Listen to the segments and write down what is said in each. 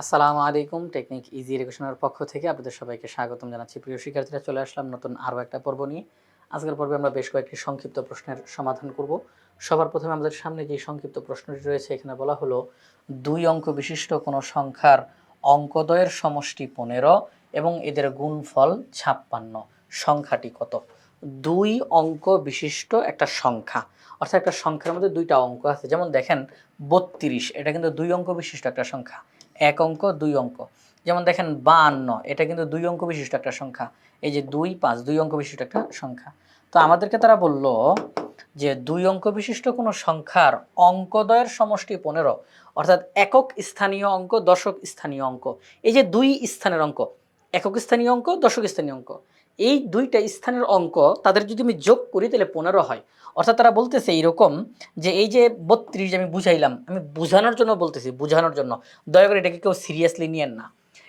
আসসালামু আলাইকুম, technique easy এডুকেশনের পক্ষ থেকে আপনাদের সবাইকে স্বাগতম জানাচ্ছি। প্রিয় শিক্ষার্থীরা, চলে আসলাম নতুন আরও একটা পর্ব নিয়ে। আজকের পর্বে আমরা বেশ কয়েকটি সংক্ষিপ্ত প্রশ্নের সমাধান করব। সবার প্রথমে আমাদের সামনে যে সংক্ষিপ্ত প্রশ্নটি রয়েছে, এখানে বলা হলো, দুই অঙ্ক বিশিষ্ট কোনো সংখ্যার অঙ্কদ্বয়ের সমষ্টি পনেরো এবং এদের গুণফল ছাপ্পান্ন। সংখ্যাটি কত? দুই অঙ্ক বিশিষ্ট একটা সংখ্যা। অর্থাৎ একটা সংখ্যার মধ্যে দুইটা অঙ্ক আছে। যেমন দেখেন, বত্রিশ, এটা কিন্তু দুই অঙ্ক বিশিষ্ট একটা সংখ্যা। এক অঙ্ক, দুই অঙ্ক। যেমন দেখেন, বাহান্ন, এটা কিন্তু দুই অঙ্ক বিশিষ্ট একটা সংখ্যা। এই যে দুই পাঁচ, দুই অঙ্ক বিশিষ্ট একটা সংখ্যা। তো আমাদেরকে তারা বলল যে দুই অঙ্ক বিশিষ্ট কোনো সংখ্যার অঙ্কদয়ের সমষ্টি পনেরো, অর্থাৎ একক স্থানীয় অঙ্ক, দশক স্থানীয় অঙ্ক। এই যে দুই স্থানের অঙ্ক, একক স্থানীয় অঙ্ক, দশক স্থানীয় অঙ্ক। এই দুইটা স্থানের অঙ্ক তাদের যদি আমি যোগ করি তাহলে পনেরো হয়। অর্থাৎ তারা বলতেছে এইরকম যে এই যে বত্রিশ আমি বুঝাইলাম, আমি বোঝানোর জন্য বলতেছি, বোঝানোর জন্য। দয়া করে এটাকে কেউ সিরিয়াসলি নিয়েন না।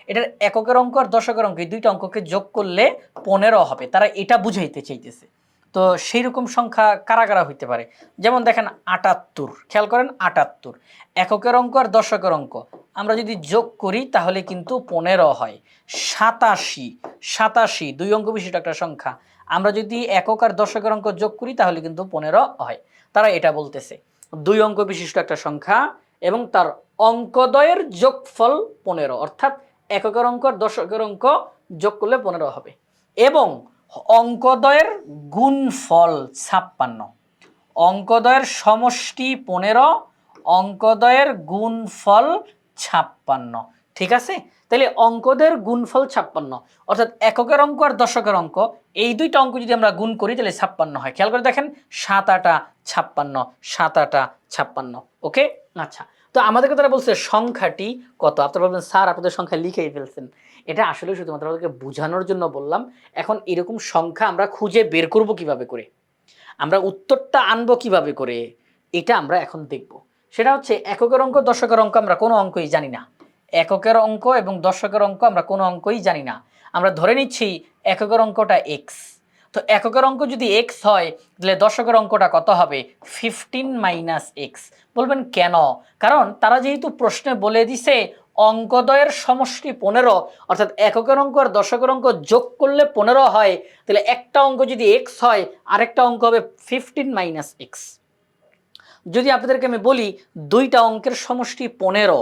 এটার এককের অঙ্ক আর দশকের অঙ্ক, এই দুইটা অঙ্ককে যোগ করলে পনেরো হবে। তারা এটা বুঝাইতে চাইতেছে। তো সেই রকম সংখ্যা কারা কারা হইতে পারে? যেমন দেখেন আটাত্তর। খেয়াল করেন, আটাত্তর। এককের অঙ্ক আর দশকের অঙ্ক। আমরা যদি যোগ করি, তাহলে কিন্তু পনেরো হয়। সাতাশি সাতাশি, দুই অঙ্ক বিশিষ্ট একটা সংখ্যা। আমরা যদি একক আর দশকের অঙ্ক যোগ করি, তাহলে কিন্তু পনেরো হয়। তারা এটা বলতেছে। দুই অঙ্ক বিশিষ্ট একটা সংখ্যা এবং তার অঙ্কদ্বয়ের যোগফল পনেরো। অর্থাৎ এককের অঙ্ক আর দশকের অঙ্ক যোগ করলে পনেরো হবে। এবং অঙ্কদ্বয়ের গুণফল ছাপ্পান্ন। অঙ্কদ্বয়ের সমষ্টি পনেরো, অঙ্কদ্বয়ের গুণফল ছাপ্পান্ন। ঠিক আছে? তাহলে অঙ্কদের গুণফল ছাপ্পান্ন। অর্থাৎ এককের অঙ্ক আর দশকের অঙ্ক, এই দুইটা অঙ্ক যদি আমরা গুণ করি, তাহলে ছাপ্পান্ন হয়। খেয়াল করে দেখেন, সাত আটা ছাপ্পান্ন, সাত আটা ছাপ্পান্ন। ওকে? আচ্ছা। তো আমাদেরকে তারা বলছে, সংখ্যাটি কত? আপনারা বলবেন স্যার আপনাদের সংখ্যা লিখেই ফেলছেন। এটা আসলে শুধুমাত্র আমাদেরকে বোঝানোর জন্য বললাম, এখন এরকম সংখ্যা আমরা খুঁজে বের করব কীভাবে করে? আমরা উত্তরটা আনব কীভাবে করে? এটা আমরা এখন দেখব। সেটা হচ্ছে এককের অঙ্ক, দশকের অঙ্ক আমরা কোনো অঙ্কই জানি না। এককের অঙ্ক এবং দশকের অঙ্ক আমরা কোনো অঙ্কই জানি না। আমরা ধরে নিচ্ছি এককের অঙ্কটা এক্স তো এককের অঙ্ক যদি এক্স হয়, তাহলে দশকের অঙ্কটা কত হবে? ফিফটিন মাইনাস এক্স বলবেন কেন? কারণ তারা যেহেতু প্রশ্নে বলে দিছে, অঙ্কদ্বয়ের সমষ্টি পনেরো, অর্থাৎ এককের অঙ্ক আর দশকের অঙ্ক যোগ করলে পনেরো হয়, তাহলে একটা অঙ্ক যদি এক্স হয়, আরেকটা অঙ্ক হবে ফিফটিন মাইনাস এক্স যদি আপনাদেরকে আমি বলি, দুইটা অঙ্কের সমষ্টি পনেরো।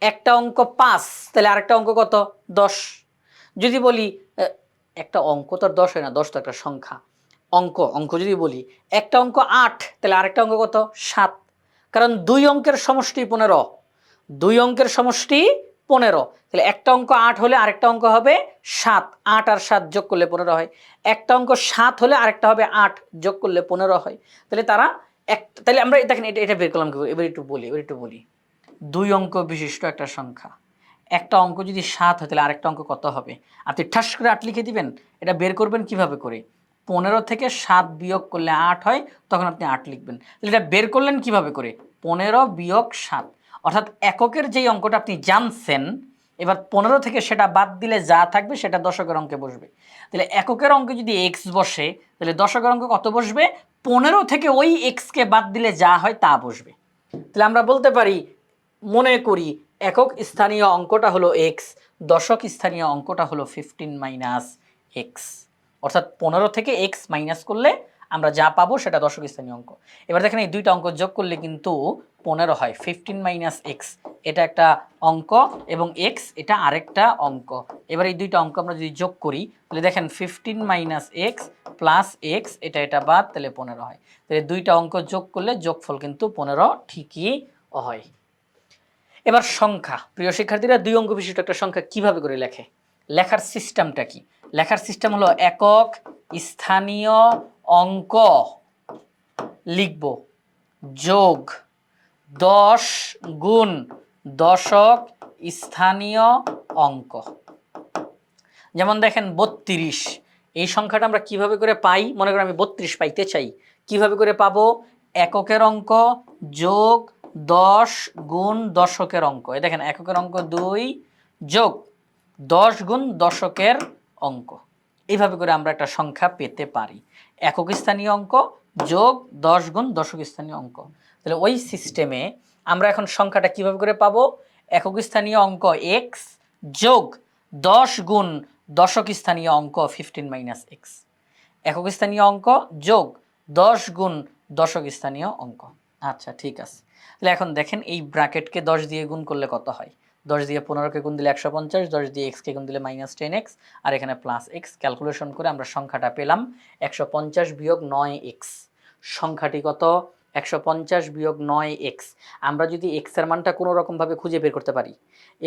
একটা অঙ্ক পাঁচ, তাহলে আরেকটা অঙ্ক কত? দশ। যদি বলি একটা অঙ্ক তো দশ হয় না, দশ তো একটা সংখ্যা। অঙ্ক অঙ্ক যদি বলি, একটা অঙ্ক আট, তাহলে আরেকটা অঙ্ক কত? সাত। কারণ দুই অঙ্কের সমষ্টি পনেরো। দুই অঙ্কের সমষ্টি পনেরো। তাহলে একটা অঙ্ক আট হলে আরেকটা অঙ্ক হবে সাত। আট আর সাত যোগ করলে পনেরো হয়। একটা অঙ্ক সাত হলে আরেকটা হবে আট, যোগ করলে পনেরো হয়। তাহলে তারা এক তাহলে আমরা দেখেন এটা এটা বের করলাম কি এবার একটু বলি, এবার একটু বলি। দুই অঙ্ক বিশিষ্ট একটা সংখ্যা। একটা অঙ্ক যদি সাত হয়, তাহলে আরেকটা অঙ্ক কত হবে? আপনি ঠাস করে আট লিখে দিবেন, এটা বের করবেন কীভাবে করে? পনেরো থেকে সাত বিয়োগ করলে আট হয়, তখন আপনি আট লিখবেন। তাহলে এটা বের করলেন কীভাবে করে? পনেরো বিয়োগ সাত। অর্থাৎ এককের যেই অঙ্কটা আপনি জানছেন এবার পনেরো থেকে সেটা বাদ দিলে যা থাকবে সেটা দশকের অঙ্কে বসবে। তাহলে এককের অঙ্কে যদি এক্স বসে, তাহলে দশকের অঙ্ক কত বসবে? পনেরো থেকে ওই এক্সকে বাদ দিলে যা হয় তা বসবে। তাহলে আমরা বলতে পারি, মনে করি একক স্থানীয় অঙ্কটা হলো এক্স দশক স্থানীয় অঙ্কটা হলো ফিফটিন মাইনাস এক্স অর্থাৎ পনেরো থেকে এক্স মাইনাস করলে আমরা যা পাবো সেটা দশক স্থানীয় অঙ্ক। এবার দেখেন এই দুইটা অঙ্ক যোগ করলে কিন্তু পনেরো হয় ফিফটিন মাইনাস এক্স এটা একটা অঙ্ক এবং এক্স এটা আরেকটা অঙ্ক। এবার এই দুইটা অঙ্ক আমরা যদি যোগ করি, তাহলে দেখেন fifteen minus x plus x এটা এটা বাদ, তাহলে পনেরো হয়। তাহলে দুইটা অঙ্ক যোগ করলে যোগফল কিন্তু পনেরো ঠিকই হয়। এবার সংখ্যা। প্রিয় শিক্ষার্থীরা, দুই অঙ্ক বিশিষ্ট একটা সংখ্যা কীভাবে করে লেখে? লেখার সিস্টেমটা কি? লেখার সিস্টেম হলো একক স্থানীয় অঙ্ক লিখব। যোগ দশ গুণ দশক স্থানীয় অঙ্ক। যেমন দেখেন বত্রিশ, এই সংখ্যাটা আমরা কীভাবে করে পাই? মনে করেন আমি বত্রিশ পাইতে চাই। কীভাবে করে পাবো? এককের অঙ্ক যোগ দশ গুণ দশকের অঙ্ক। এই দেখেন, এককের অঙ্ক দুই যোগ দশ গুণ দশকের অঙ্ক। এইভাবে করে আমরা একটা সংখ্যা পেতে পারি। একক স্থানীয় অঙ্ক যোগ দশ গুণ দশক স্থানীয় অঙ্ক। তাহলে ওই সিস্টেমে আমরা এখন সংখ্যাটা কীভাবে করে পাবো? একক স্থানীয় অঙ্ক এক্স যোগ দশ গুণ দশক স্থানীয় অঙ্ক ফিফটিন মাইনাস এক্স একক স্থানীয় অঙ্ক যোগ দশ গুণ দশক স্থানীয় অঙ্ক। আচ্ছা ঠিক আছে। তাহলে এখন দেখেন এই ব্র্যাকেটকে দশ দিয়ে গুণ করলে কত হয়? দশ দিয়ে পনেরোকে গুণ দিলে একশো পঞ্চাশ, দশ দিয়ে এক্সকে গুণ দিলে মাইনাস টেন এক্স আর এখানে প্লাস এক্স ক্যালকুলেশন করে আমরা সংখ্যাটা পেলাম একশো পঞ্চাশ বিয়োগ নয় এক্স সংখ্যাটি কত? একশো পঞ্চাশ বিয়োগ নয় এক্স আমরা যদি এক্সের মানটা কোনো রকমভাবে খুঁজে বের করতে পারি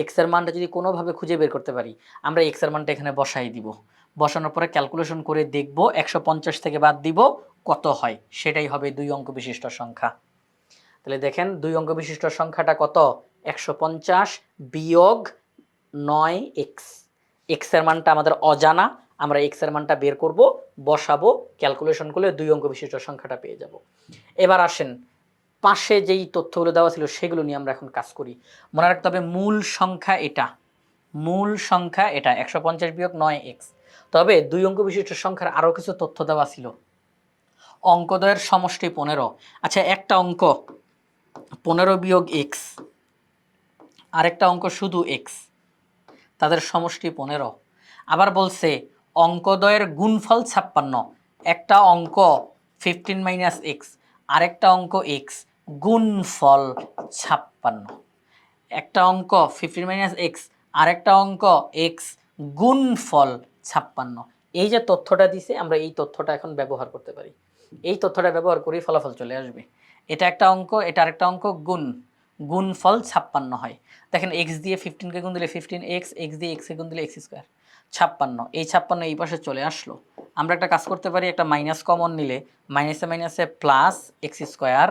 এক্সের মানটা যদি কোনোভাবে খুঁজে বের করতে পারি, আমরা এক্সের মানটা এখানে বসাই দিব। বসানোর পরে ক্যালকুলেশন করে দেখব একশো পঞ্চাশ থেকে বাদ দিব কত হয়। সেটাই হবে দুই অঙ্ক বিশিষ্ট সংখ্যা। তাহলে দেখেন দুই অঙ্ক বিশিষ্ট সংখ্যাটা কত? একশো পঞ্চাশ বিয়োগ নয় এক্স। এক্সের মানটা আমাদের অজানা, আমরা এক্সের মানটা বের করব, বসাবো, ক্যালকুলেশন করলে দুই অঙ্ক বিশিষ্ট সংখ্যাটা পেয়ে যাব। এবার আসেন, পাশে যেই তথ্যগুলো দেওয়া ছিল সেগুলো নিয়ে আমরা এখন কাজ করি। মনে রাখতে হবে মূল সংখ্যা এটা। মূল সংখ্যা এটা, একশো পঞ্চাশ বিয়োগ নয় এক্স। তবে দুই অঙ্ক বিশিষ্ট সংখ্যার আরও কিছু তথ্য দেওয়া ছিল। অঙ্কদয়ের সমষ্টি পনেরো। আচ্ছা একটা অঙ্ক, পনেরো বিয়োগ এক্স। আরেকটা অঙ্ক শুধু এক্স তাদের সমষ্টি পনেরো। আবার বলছে, অঙ্কদয়ের গুণফল ছাপ্পান্ন। একটা অঙ্ক ফিফটিন মাইনাস এক্স আরেকটা অঙ্ক এক্স গুণফল ছাপ্পান্ন। একটা অঙ্ক ফিফটিন মাইনাস এক্স আরেকটা অঙ্ক এক্স গুণফল ছাপ্পান্ন। এই যে তথ্যটা দিছে, আমরা এই তথ্যটা এখন ব্যবহার করতে পারি। এই তথ্যটা ব্যবহার করেই ফলাফল চলে আসবে। এটা একটা অঙ্ক, এটা আরেকটা অঙ্ক, গুণ। গুণফল ছাপ্পান্ন হয়। দেখেন এক্স দিয়ে ফিফটিনকে গুণ দিলে ফিফটিন এক্স এক্স দিয়ে এক্সকে গুণ দিলে এক্স স্কোয়ার ছাপ্পান্ন। এই ছাপ্পান্ন এই পাশে চলে আসলো। আমরা একটা কাজ করতে পারি, একটা মাইনাস কমন নিলে মাইনাসে মাইনাসে প্লাস এক্স স্কোয়ার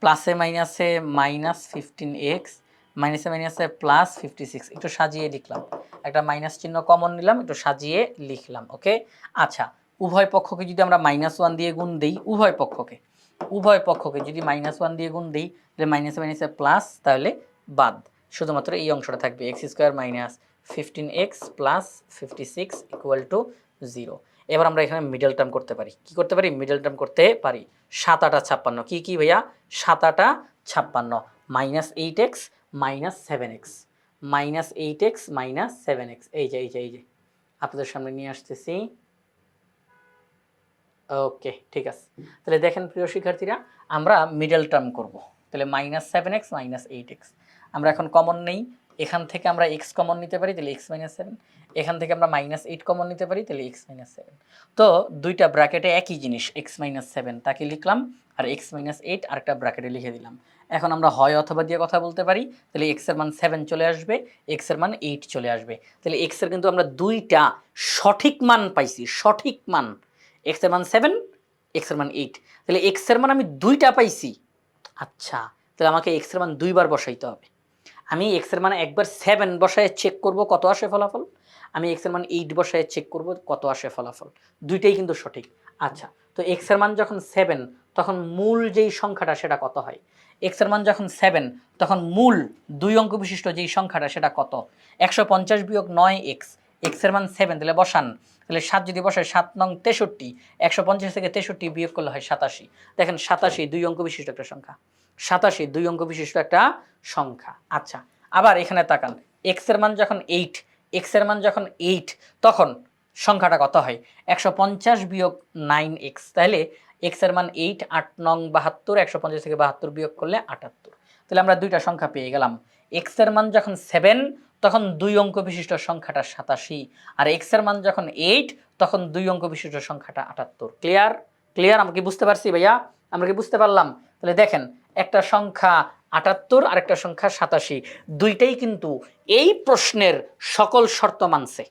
প্লাসে মাইনাসে মাইনাস ফিফটিন এক্স মাইনাসে মাইনাসে প্লাস ফিফটি সিক্স একটু সাজিয়ে লিখলাম। একটা মাইনাস চিহ্ন কমন নিলাম, একটু সাজিয়ে লিখলাম ওকে আচ্ছা উভয় পক্ষকে যদি আমরা মাইনাস ওয়ান দিয়ে গুণ দিই, উভয় পক্ষকে উভয় পক্ষকে যদি মাইনাস ওয়ান দিয়ে গুণ দিই তাহলে মাইনাসে মাইনাসে প্লাস তাহলে বাদ। শুধুমাত্র এই অংশটা থাকবে x square minus fifteen x plus fifty six equal to zero এবার আমরা এখানে মিডল টার্ম করতে পারি। কি করতে পারি? মিডল টার্ম করতে পারি। সাত আটা ছাপ্পান্ন। কি কি ভাইয়া? সাত আটা ছাপ্পান্ন। Minus eight x minus seven x minus eight x minus seven x এই যে এই যে এই যে। আপনাদের সামনে নিয়ে আসতেছি। ওকে ঠিক আছে। তাহলে দেখেন প্রিয় শিক্ষার্থীরা, আমরা মিডল টার্ম করব। তাহলে minus seven x minus eight x আমরা এখন কমন নেই। এখান থেকে আমরা এক্স কমন নিতে পারি, তাহলে এক্স মাইনাস সেভেন এখান থেকে আমরা মাইনাস এইট কমন নিতে পারি, তাহলে এক্স মাইনাস সেভেন তো দুইটা ব্র্যাকেটে একই জিনিস এক্স মাইনাস সেভেন তাকে লিখলাম, আর এক্স মাইনাস এইট আরেকটা ব্র্যাকেটে লিখে দিলাম। এখন আমরা হয় অথবা দিয়ে কথা বলতে পারি, তাহলে এক্সের মান সেভেন চলে আসবে এক্সের মান এইট চলে আসবে। তাহলে এক্সের কিন্তু আমরা দুইটা সঠিক মান পাইছি, সঠিক মান। এক্সের মান সেভেন এক্সের মান এইট তাহলে এক্সের মান আমি দুইটা পাইছি আচ্ছা তাহলে আমাকে এক্সের মান দুইবার বসাইতে হবে। আমি এক্সের মানে একবার সেভেন বসায় চেক করব কত আসে ফলাফল, আমি এক্সের মান এইট বসায় চেক করব কত আসে ফলাফল। দুইটাই কিন্তু সঠিক। আচ্ছা তো এক্সের মান যখন সেভেন তখন মূল যেই সংখ্যাটা সেটা কত হয়? এক্সের মান যখন সেভেন তখন মূল দুই অঙ্ক বিশিষ্ট যেই সংখ্যাটা সেটা কত? একশো পঞ্চাশ বিয়োগ নয় এক্স এক্সের মান সেভেন তাহলে বসান। তাহলে সাত যদি বসায় সাত নং তেষট্টি, একশো পঞ্চাশ থেকে তেষট্টি বিয়োগ করলে হয় সাতাশি। দেখেন সাতাশি দুই অঙ্ক বিশিষ্ট একটা সংখ্যা। সাতাশি দুই অঙ্ক বিশিষ্ট একটা সংখ্যা। আচ্ছা আবার এখানে তাকান। এক্সের মান যখন এইট এক্সের মান যখন এইট তখন সংখ্যাটা কত হয়? একশো পঞ্চাশ বিয়োগ নাইন এক্স তাহলে এক্সের মান এইট আট নং বাহাত্তর, একশো পঞ্চাশ থেকে বাহাত্তর বিয়োগ করলে আটাত্তর। তাহলে আমরা দুইটা সংখ্যা পেয়ে গেলাম। এক্সের মান যখন সেভেন তখন দুই অঙ্ক বিশিষ্ট সংখ্যাটা সাতাশি। আর এক্সের মান যখন এইট তখন দুই অঙ্ক বিশিষ্ট সংখ্যাটা আটাত্তর। ক্লিয়ার ক্লিয়ার আমরা কি বুঝতে পারছি ভাইয়া? আমরা কি বুঝতে পারলাম? তাহলে দেখেন, একটা সংখ্যা আটাত্তর আর একটা সংখ্যা সাতাশি। দুইটাই কিন্তু এই প্রশ্নের সকল শর্ত মানছে।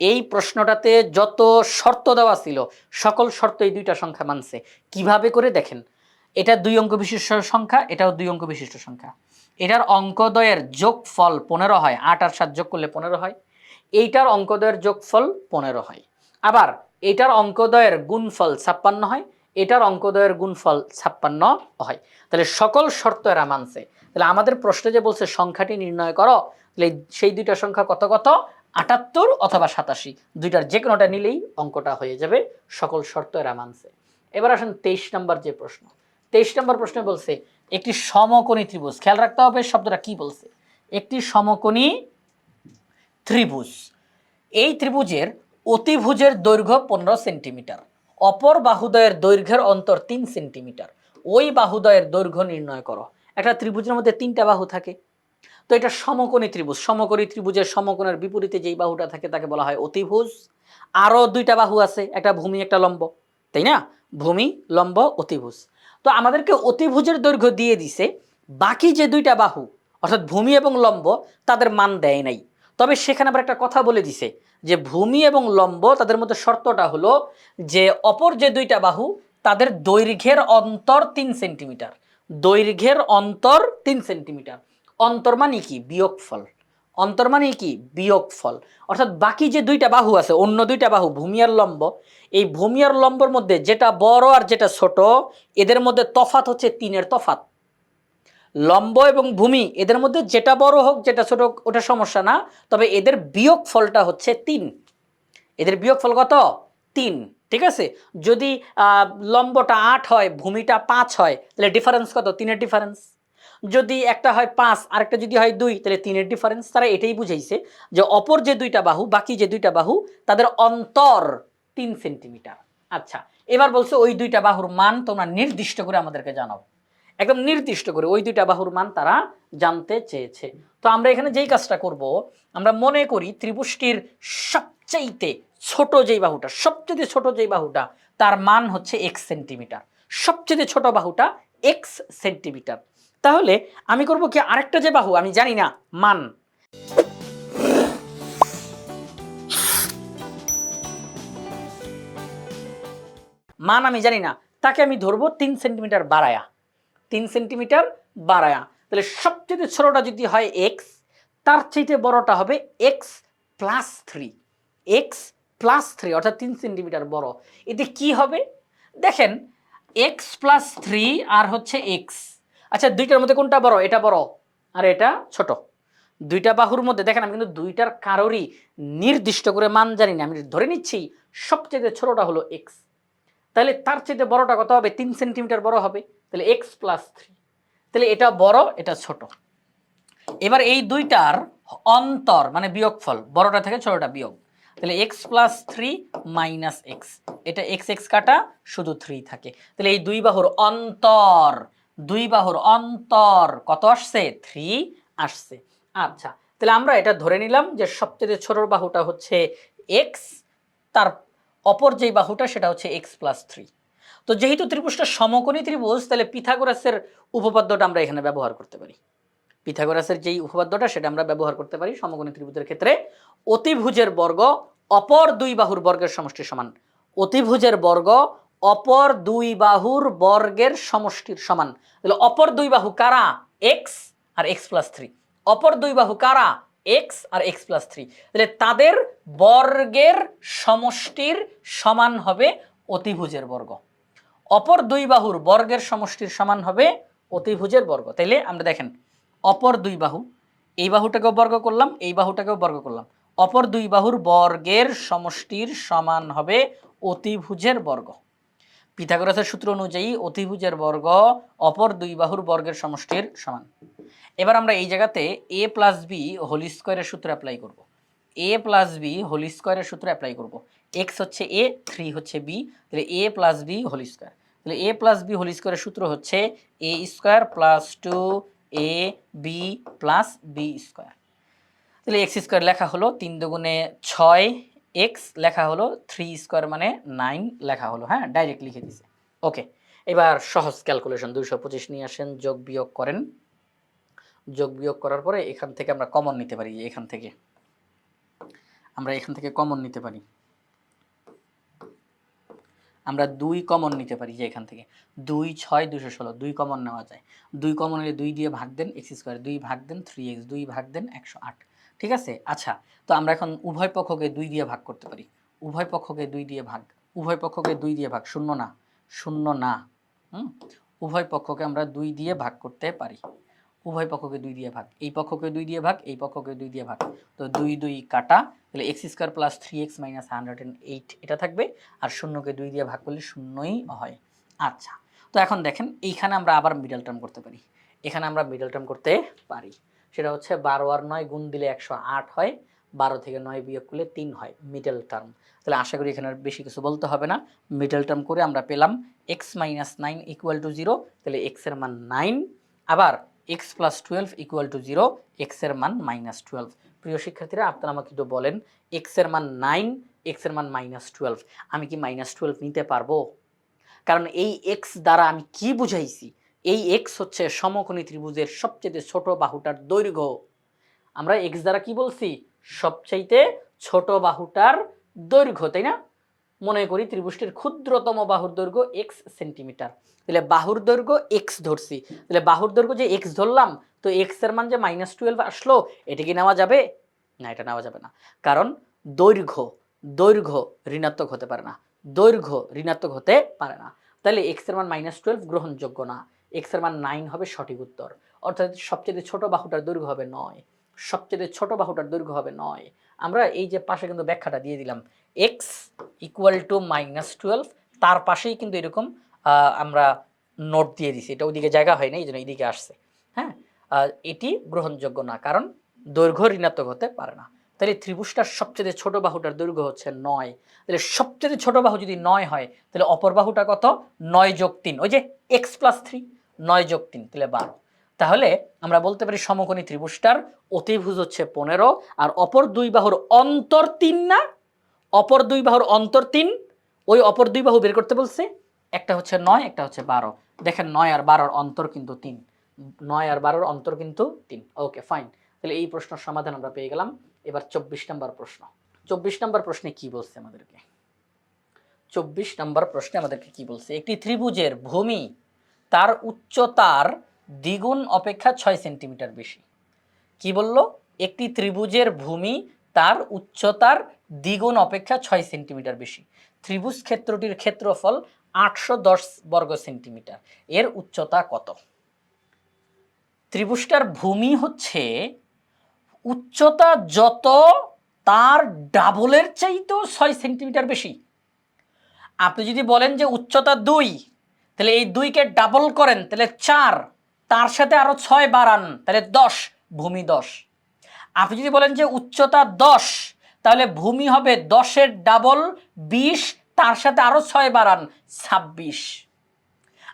এই প্রশ্নটাতে যত শর্ত দেওয়া ছিল, সকল শর্ত এই দুইটা সংখ্যা মানছে। কীভাবে করে দেখেন? এটা দুই অঙ্ক বিশিষ্ট সংখ্যা, এটাও দুই অঙ্ক বিশিষ্ট সংখ্যা। এটার অঙ্কদয়ের যোগফল পনেরো হয়। আট আর সাত যোগ করলে পনেরো হয়। এইটার অঙ্কদয়ের যোগফল পনেরো হয়। আবার এটার অঙ্কদয়ের গুণফল ছাপ্পান্ন হয়। এটার অঙ্কদয়ের গুণফল ছাপ্পান্ন হয়। তাহলে সকল শর্ত এরা মানছে। তাহলে আমাদের প্রশ্নে যে বলছে সংখ্যাটি নির্ণয় করো, তাহলে সেই দুইটা সংখ্যা কত কত? আটাত্তর অথবা সাতাশি। দুইটার যে কোনোটা নিলেই অঙ্কটা হয়ে যাবে। সকল শর্ত এরা মানছে। এবার আসেন তেইশ নম্বর যে প্রশ্ন। তেইশ নম্বর প্রশ্নে বলছে একটি সমকোণী ত্রিভুজ। খেয়াল রাখতে হবে শব্দটা কি বলছে। একটি সমকোণী ত্রিভুজ। এই ত্রিভুজের অতিভুজের দৈর্ঘ্য পনেরো সেন্টিমিটার। অপর বাহুদয়ের দৈর্ঘ্যের অন্তর তিন সেন্টিমিটার। ওই বাহুদয়ের দৈর্ঘ্য নির্ণয় করো। একটা ত্রিভুজের মধ্যে তিনটা বাহু থাকে। তো এটা সমকোণী ত্রিভুজ। সমকোণী ত্রিভুজের সমকোণের বিপরীতে যেই বাহুটা থাকে তাকে বলা হয় অতিভুজ। আরও দুইটা বাহু আছে। একটা ভূমি, একটা লম্ব। তাই না? ভূমি, লম্ব, অতিভুজ। তো আমাদেরকে অতিভুজের দৈর্ঘ্য দিয়ে দিছে, বাকি যে দুইটা বাহু, অর্থাৎ ভূমি এবং লম্ব, তাদের মান দেয় নাই। তবে সেখানে আবার একটা কথা বলে দিছে, যে ভূমি এবং লম্ব তাদের মধ্যে শর্তটা হলো যে অপর যে দুইটা বাহু, তাদের দৈর্ঘ্যের অন্তর তিন সেন্টিমিটার। দৈর্ঘ্যের অন্তর তিন সেন্টিমিটার। অন্তর মানে কি? বিয়োগফল। অন্তর মানে কি? বিয়োগফল। অর্থাৎ বাকি যে দুইটা বাহু আছে, অন্য দুইটা বাহু, ভূমি আর লম্ব, এই ভূমি আর লম্বর মধ্যে যেটা বড় আর যেটা ছোট, এদের মধ্যে তফাত হচ্ছে তিনের তফাত লম্ব এবং ভূমি, এদের মধ্যে যেটা বড় হোক, যেটা ছোট হোক, ওটা সমস্যা না, তবে এদের বিয়োগ ফলটা হচ্ছে তিন। এদের বিয়োগ ফল কত? তিন, ঠিক আছে? যদি লম্বটা আট হয়, ভূমিটা পাঁচ হয়, তাহলে ডিফারেন্স কত? তিনের ডিফারেন্স যদি একটা হয় পাঁচ, আরেকটা যদি হয় দুই, তাহলে তিনের ডিফারেন্স তারা এটাই বুঝাইছে যে অপর যে দুইটা বাহু, বাকি যে দুইটা বাহু, তাদের অন্তর তিন সেন্টিমিটার আচ্ছা এবার বলছে ওই দুইটা বাহুর মান তোমরা নির্দিষ্ট করে আমাদেরকে জানাও। একদম নির্দিষ্ট করে ওই দুইটা বাহুর মান তারা জানতে চেয়েছে। তো আমরা এখানে যেই কাজটা করব, আমরা মনে করি ত্রিভুজটির সবচাইতে ছোট যেই বাহুটা, সবচেয়ে ছোট যেই বাহুটা, তার মান হচ্ছে এক্স সেন্টিমিটার সবচেয়ে ছোট বাহুটা এক্স সেন্টিমিটার তাহলে আমি করব কি আরেকটা যে বাহু? আমি জানি না। মান। মান আমি জানি না। তাকে আমি ধরবো তিন সেন্টিমিটার বাড়ায়া। তিন সেন্টিমিটার বাড়ায়া। তাহলে সবচেয়ে ছোটটা যদি হয় এক্স তার চাইতে বড়টা হবে x plus three x plus three অর্থাৎ তিন সেন্টিমিটার বড়। এতে কি হবে? দেখেন এক্স প্লাস থ্রি আর হচ্ছে এক্স আচ্ছা দুইটার মধ্যে কোনটা বড়? এটা বড় আর এটা ছোট। দুইটা বাহুর মধ্যে, দেখেন আমি কিন্তু দুইটার কারোরই নির্দিষ্ট করে মান জানি না। আমি ধরে নিচ্ছি সবচেয়ে ছোটটা হলো এক্স তাহলে তার চেয়ে বড়টা কত হবে? তিন সেন্টিমিটার বড় হবে। তাহলে এক্স প্লাস থ্রি তাহলে এটা বড়, এটা ছোট। এবার এই দুইটার অন্তর মানে বিয়োগফল, বড়টা থেকে ছোটটা বিয়োগ। তাহলে x plus three minus x এটা এক্স এক্স কাটা শুধু থ্রি থাকে। তাহলে এই দুই বাহুর অন্তর দুই বাহুর অন্তর কত আসছে? থ্রি আসছে। আচ্ছা তাহলে আমরা এটা ধরে নিলাম যে সবচেয়ে ছোট বাহুটা হচ্ছে এক্স তার অপর যেই বাহুটা সেটা হচ্ছে এক্স প্লাস থ্রি তো যেহেতু ত্রিভুজটা সমকোণী ত্রিভুজ, তাহলে পিথাগোরাসের উপপাদ্যটা আমরা এখানে ব্যবহার করতে পারি। পিথাগোরাসের যেই উপপাদ্যটা সেটা আমরা ব্যবহার করতে পারি সমকোণী ত্রিভুজের ক্ষেত্রে। অতিভুজের বর্গ অপর দুই বাহুর বর্গের সমষ্টি সমান। অতিভুজের বর্গ অপর দুই বাহুর বর্গের সমষ্টির সমান। তাহলে অপর দুই বাহু কারা? এক্স আর এক্স প্লাস থ্রি অপর দুই বাহু কারা? এক্স আর এক্স প্লাস থ্রি তাহলে তাদের বর্গের সমষ্টির সমান হবে অতিভুজের বর্গ। অপর দুই বাহুর বর্গের সমষ্টির সমান হবে অতিভুজের বর্গ। তাইলে আমরা দেখেন, অপর দুই বাহু, এই বাহুটাকেও বর্গ করলাম, এই বাহুটাকেও বর্গ করলাম। অপর দুই বাহুর বর্গের সমষ্টির সমান হবে অতিভুজের বর্গ। পিথাগোরাসের সূত্র অনুযায়ী অতিভুজের বর্গ অপর দুই বাহুর বর্গের সমষ্টির সমান। এবার আমরা এই জায়গাতে এ প্লাস বি হোল স্কোয়ারের সূত্র অ্যাপ্লাই করব। এ প্লাস বি হোল স্কোয়ারের সূত্র অ্যাপ্লাই করব। এক্স হচ্ছে এ থ্রি হচ্ছে বি তাহলে a plus b whole square তাহলে এ প্লাস বি হোল স্কোয়ারের সূত্র হচ্ছে a square plus two a b plus b square তাহলে এক্স স্কোয়ার লেখা হলো তিন দুগুণে ছয় এক্স লেখা হলো থ্রি স্কোয়ার মানে নাইন লেখা হলো হ্যাঁ? ডাইরেক্ট লিখে দিছে। ওকে এবার সহজ ক্যালকুলেশন দুইশো পঁচিশ নিয়ে আসেন, যোগ বিয়োগ করেন। যোগ বিয়োগ করার পরে এখান থেকে আমরা কমন নিতে পারি, এখান থেকে। আমরা এখান থেকে কমন নিতে পারি। আমরা দুই কমন নিতে পারি যে এখান থেকে। দুই ছয় দুশো ষোলো, দুই কমন নেওয়া যায়। দুই কমন নিলে দুই দিয়ে ভাগ দেন এক্স স্কোয়ার দুই ভাগ দেন থ্রি এক্স দুই ভাগ দেন, একশো আট। ঠিক আছে? আচ্ছা তো আমরা এখন উভয় পক্ষকে দুই দিয়ে ভাগ করতে পারি। উভয় পক্ষকে দুই দিয়ে ভাগ, উভয় পক্ষকে দুই দিয়ে ভাগ, শূন্য না শূন্য না, হুম? উভয় পক্ষকে আমরা দুই দিয়ে ভাগ করতে পারি। উভয় পক্ষকে দুই দিয়ে ভাগ, এই পক্ষকে দুই দিয়ে ভাগ, এই পক্ষকে দুই দিয়ে ভাগ। তো দুই দুই কাটা, তাহলে x square plus three x minus hundred and eight এটা থাকবে, আর শূন্যকে দুই দিয়ে ভাগ করলে শূন্যই হয়। আচ্ছা তো এখন দেখেন, এইখানে আমরা আবার মিডল টার্ম করতে পারি। এখানে আমরা মিডল টার্ম করতে পারি। সেটা হচ্ছে বারো আর নয় গুণ দিলে একশো আট হয়, বারো থেকে নয় বিয়োগ করলে তিন হয় মিডল টার্ম তাহলে আশা করি এখানে বেশি কিছু বলতে হবে না। মিডল টার্ম করে আমরা পেলাম x minus nine equal to zero তাহলে এক্সের মান নাইন আবার x plus twelve equal to zero এক্সের মান মাইনাস টুয়েলভ প্রিয় শিক্ষার্থীরা, আপনারা আমাকে একটু বলেন এক্সের মান নাইন এক্সের মান মাইনাস টুয়েলভ আমি কি মাইনাস টুয়েলভ নিতে পারব? কারণ এই এক্স দ্বারা আমি কি বুঝাইছি? এই এক্স হচ্ছে সমকোণী ত্রিভুজের সবচেয়ে ছোট বাহুটার দৈর্ঘ্য। আমরা এক্স দ্বারা কি বলছি? সবচাইতে ছোট বাহুটার দৈর্ঘ্য, তাই না? মনে করি ত্রিভুজটির ক্ষুদ্রতম বাহুর দৈর্ঘ্য এক্স সেন্টিমিটার তাহলে বাহুর দৈর্ঘ্য এক্স ধরছি। তাহলে বাহুর দৈর্ঘ্য যে এক্স ধরলাম, তো এক্সের মান যে মাইনাস টুয়েলভ আসলো, এটা কি নেওয়া যাবে? না, এটা নেওয়া যাবে না। কারণ দৈর্ঘ্য দৈর্ঘ্য ঋণাত্মক হতে পারে না। দৈর্ঘ্য ঋণাত্মক হতে পারে না। তাহলে এক্সের মান মাইনাস টুয়েলভ গ্রহণযোগ্য না। এক্সের মান নাইন হবে সঠিক উত্তর। অর্থাৎ সবচেয়ে ছোট বাহুটার দৈর্ঘ্য হবে নয়। সবচেয়ে ছোট বাহুটার দৈর্ঘ্য হবে নয়। আমরা এই যে পাশে কিন্তু ব্যাখ্যাটা দিয়ে দিলাম x equal to minus twelve তার পাশেই কিন্তু এরকম আমরা নোট দিয়ে দিছি। এটা ওইদিকে জায়গা হয় না, এই জন্য এইদিকে আসছে। হ্যাঁ? এটি গ্রহণযোগ্য না, কারণ দৈর্ঘ্য ঋণাত্মক হতে পারে না। তাহলে ত্রিভুজটার সবচেয়ে ছোট বাহুটার দৈর্ঘ্য হচ্ছে নয়। তাহলে সবচেয়ে ছোট বাহু যদি নয় হয়, তাহলে অপর বাহুটা কত? নয় যোগ তিন। ওই যে এক্স প্লাস থ্রি নয় যোগ তিন, তাহলে বারো। তাহলে আমরা বলতে পারি সমকোণী ত্রিভুজটার অতিভুজ হচ্ছে পনেরো, আর অপর দুই বাহুর অন্তর তিন না? অপর দুই বাহুর অন্তর তিন, ওই অপর দুই বাহু বের করতে বলছে, একটা হচ্ছে নয়, একটা হচ্ছে বারো। দেখেন নয় আর বারোর অন্তর কিন্তু তিন। নয় আর বারোর অন্তর কিন্তু তিন। Okay, fine. তাহলে এই প্রশ্নের সমাধান আমরা পেয়ে গেলাম। এবার চব্বিশ নম্বর প্রশ্ন। চব্বিশ নম্বর প্রশ্নে কি বলছে আমাদেরকে? চব্বিশ নম্বর প্রশ্নে আমাদেরকে কি বলছে? একটি ত্রিভুজের ভূমি তার উচ্চতার দ্বিগুণ অপেক্ষা ছয় সেন্টিমিটার বেশি। কি বলল? একটি ত্রিভুজের ভূমি তার উচ্চতার দ্বিগুণ অপেক্ষা ছয় সেন্টিমিটার বেশি। ত্রিভুজ ক্ষেত্রটির ক্ষেত্রফল আটশো দশ বর্গ সেন্টিমিটার। এর উচ্চতা কত? ত্রিভুজটার ভূমি হচ্ছে উচ্চতা যত তার ডাবলের চাইতেও ছয় সেন্টিমিটার বেশি। আপনি যদি বলেন যে উচ্চতা দুই তাহলে এই দুইকে ডাবল করেন, তাহলে চার, তার সাথে আরও ছয় বাড়ান তাহলে দশ, ভূমি দশ। আপনি যদি বলেন যে উচ্চতা দশ, তাহলে ভূমি হবে দশের ডাবল বিশ, তার সাথে আরও ছয় বাড়ান ছাব্বিশ।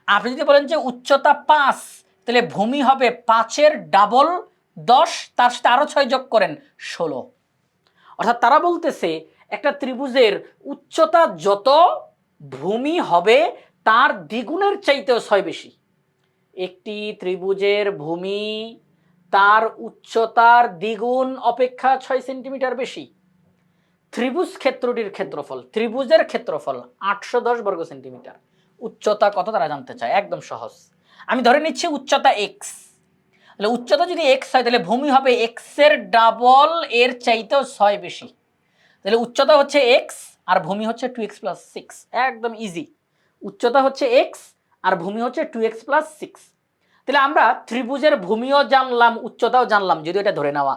আপনি যদি বলেন যে উচ্চতা পাঁচ, তাহলে ভূমি হবে পাঁচের ডাবল দশ, তার সাথে আরও ছয় যোগ করেন, ষোলো। অর্থাৎ তারা বলতেছে একটা ত্রিভুজের উচ্চতা যত, ভূমি হবে তার দ্বিগুণের চাইতেও ছয় বেশি। একটি ত্রিভুজের ভূমি তার উচ্চতার দ্বিগুণ অপেক্ষা ছয় সেন্টিমিটার বেশি। ত্রিভুজ ক্ষেত্রটির ক্ষেত্রফল, ত্রিভুজের ক্ষেত্রফল আটশো দশ বর্গ সেন্টিমিটার। উচ্চতা কত তারা জানতে চায়? একদম সহজ। আমি ধরে নিচ্ছি উচ্চতা এক্স তাহলে উচ্চতা যদি এক্স হয়, তাহলে ভূমি হবে এক্সের ডাবল এর চাইতেও ছয় বেশি। তাহলে উচ্চতা হচ্ছে এক্স আর ভূমি হচ্ছে টু এক্স প্লাস সিক্স একদম ইজি উচ্চতা হচ্ছে এক্স আর ভূমি হচ্ছে টু এক্স প্লাস সিক্স তাহলে আমরা ত্রিভুজের ভূমিও জানলাম, উচ্চতাও জানলাম যদি এটা ধরে নেওয়া।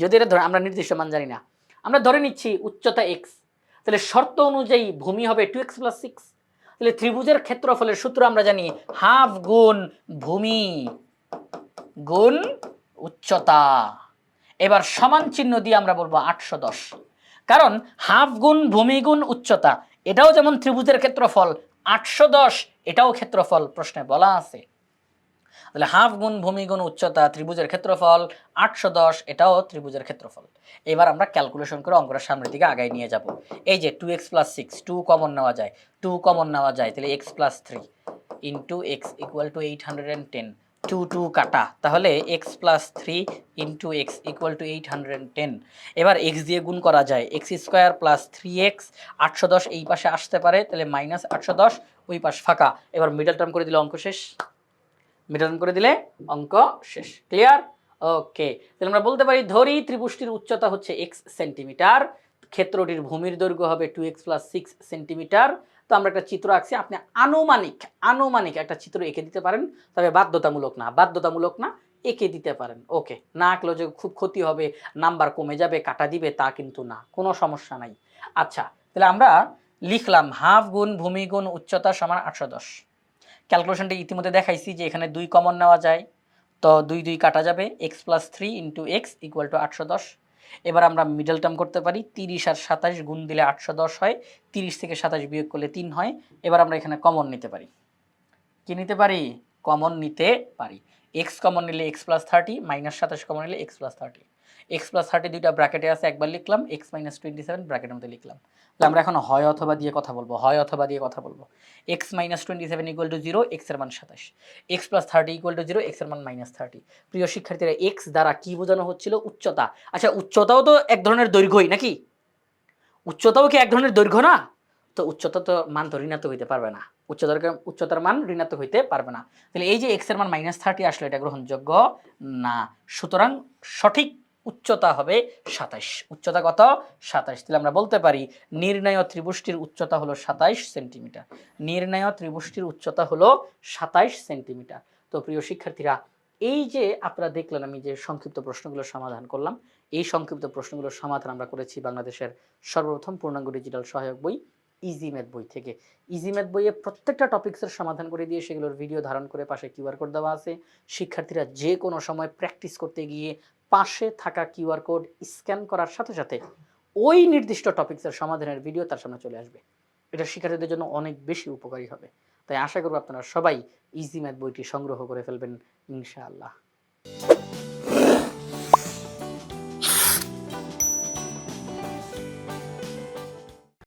যদি এটা ধরে, আমরা নির্দিষ্ট মান জানি না। আমরা ধরে নিচ্ছি উচ্চতা এক্স তাহলে শর্ত অনুযায়ী ভূমি হবে টু এক্স প্লাস সিক্স তাহলে ত্রিভুজের ক্ষেত্রফলের সূত্র আমরা জানি হাফ গুণ ভূমি গুণ উচ্চতা। এবার সমান চিহ্ন দিয়ে আমরা বলব আটশো দশ। কারণ হাফ গুণ ভূমি গুণ উচ্চতা, এটাও যেমন ত্রিভুজের ক্ষেত্রফল আটশো দশ, এটাও ক্ষেত্রফল প্রশ্নে বলা আছে। তাহলে হাফ গুণ ভূমি গুণ উচ্চতা ত্রিভুজের ক্ষেত্রফল, আটশো দশ, এটাও ত্রিভুজের ক্ষেত্রফল। এবার আমরা ক্যালকুলেশন করে অঙ্কটা সামনের দিকে আগায় নিয়ে যাব। এই যে two x plus six two common নেওয়া যায় টু কমন নেওয়া যায়, তাহলে x plus three into x equal to eight hundred and ten two two কাটা। তাহলে x plus three into x equal to eight hundred ten এবার x দিয়ে গুণ করা যায়। X square plus three x আটশো দশ এই পাশে আসতে পারে, তাহলে মাইনাস আটশো দশ, ওই পাশ ফাঁকা। এবার মিডল টার্ম করে দিলে অঙ্ক শেষ। মিডল টার্ম করে দিলে অঙ্ক শেষ। ক্লিয়ার ওকে তাহলে আমরা বলতে পারি, ধরি ত্রিপুষ্টির উচ্চতা হচ্ছে এক্স সেন্টিমিটার ক্ষেত্রটির ভূমির দৈর্ঘ্য হবে two x plus six centimetre তো আমরা একটা চিত্র আঁকছি। আপনি আনুমানিক আনুমানিক একটা চিত্র এঁকে দিতে পারেন, তবে বাধ্যতামূলক না বাধ্যতামূলক না, এঁকে দিতে পারেন। ওকে, না আঁকলেও যে খুব ক্ষতি হবে, নাম্বার কমে যাবে, কাটা দিবে, তা কিন্তু না, কোনো সমস্যা নাই। আচ্ছা তাহলে আমরা লিখলাম হাফ গুণ ভূমি গুণ উচ্চতা সমান আটশো দশ। ক্যালকুলেশনটা ইতিমধ্যে দেখাইছি যে এখানে দুই কমন নেওয়া যায়, তো দুই দুই কাটা যাবে, x plus three into x equal to আটশো দশ। এবার আমরা মিডল টার্ম করতে পারি, তিরিশ আর সাতাশ গুণ দিলে আটশো দশ হয়, তিরিশ থেকে সাতাশ বিয়োগ করলে তিন হয়, এবার আমরা এখানে কমন নিতে পারি। কি নিতে পারি? কমন নিতে পারি। এক্স কমন নিলে এক্স প্লাস থার্টি মাইনাস সাতাশ কমন নিলে x plus thirty x plus thirty দুইটা ব্র্যাকেটে আছে, একবার লিখলাম এক্স মাইনাস টোয়েন্টি সেভেন ব্র্যাকেটের মধ্যে লিখলাম। তাহলে আমরা এখন হয় অথবা দিয়ে কথা বলব, হয় অথবা দিয়ে কথা বলব। X minus twenty seven equal to zero এক্সের মান সাতাশ। X plus thirty equal to zero এক্সের মান মাইনাস থার্টি প্রিয় শিক্ষার্থীরা এক্স দ্বারা কি বোঝানো হচ্ছিল? উচ্চতা। আচ্ছা উচ্চতাও তো এক ধরনের দৈর্ঘ্যই নাকি? উচ্চতাও কি এক ধরনের দৈর্ঘ্য না? তো উচ্চতা তো মান তো ঋণাত্মক হইতে পারবে না। উচ্চতার উচ্চতার মান ঋণাত্মক হইতে পারবে না। তাহলে এই যে এক্সের মান মাইনাস থার্টি আসলে, এটা গ্রহণযোগ্য না? সুতরাং সঠিক উচ্চতা হবে সাতাইশ। উচ্চতা কত? সাতাইশ। তাহলে আমরা বলতে পারি, নির্ণয় ত্রিভুষ্টির উচ্চতা হলো সাতাইশ সেন্টিমিটার। নির্ণয় ত্রিভুষ্টির উচ্চতা হলো সাতাইশ সেন্টিমিটার। তো প্রিয় শিক্ষার্থীরা, এই যে আপনারা দেখলেন আমি যে সংক্ষিপ্ত প্রশ্নগুলো সমাধান করলাম, এই সংক্ষিপ্ত প্রশ্নগুলোর সমাধান আমরা করেছি বাংলাদেশের সর্বপ্রথম পূর্ণাঙ্গ ডিজিটাল সহায়ক বই ইজি ম্যাথ বই থেকে। ইজি ম্যাথ বইয়ে প্রত্যেকটা টপিক্সের সমাধান করে দিয়ে সেগুলোর ভিডিও ধারণ করে পাশে কিউআর কোড দেওয়া আছে। শিক্ষার্থীরা যে কোনো সময় প্র্যাকটিস করতে গিয়ে পাশে থাকা কিউআর কোড স্ক্যান করার সাথে সাথে ওই নির্দিষ্ট টপিক্সের সমাধানের ভিডিও তার সামনে চলে আসবে। এটা শিক্ষার্থীদের জন্য অনেক বেশি উপকারী হবে। তাই আশা করব আপনারা সবাই ইজি ম্যাথ বইটি সংগ্রহ করে ফেলবেন, ইনশাআল্লাহ।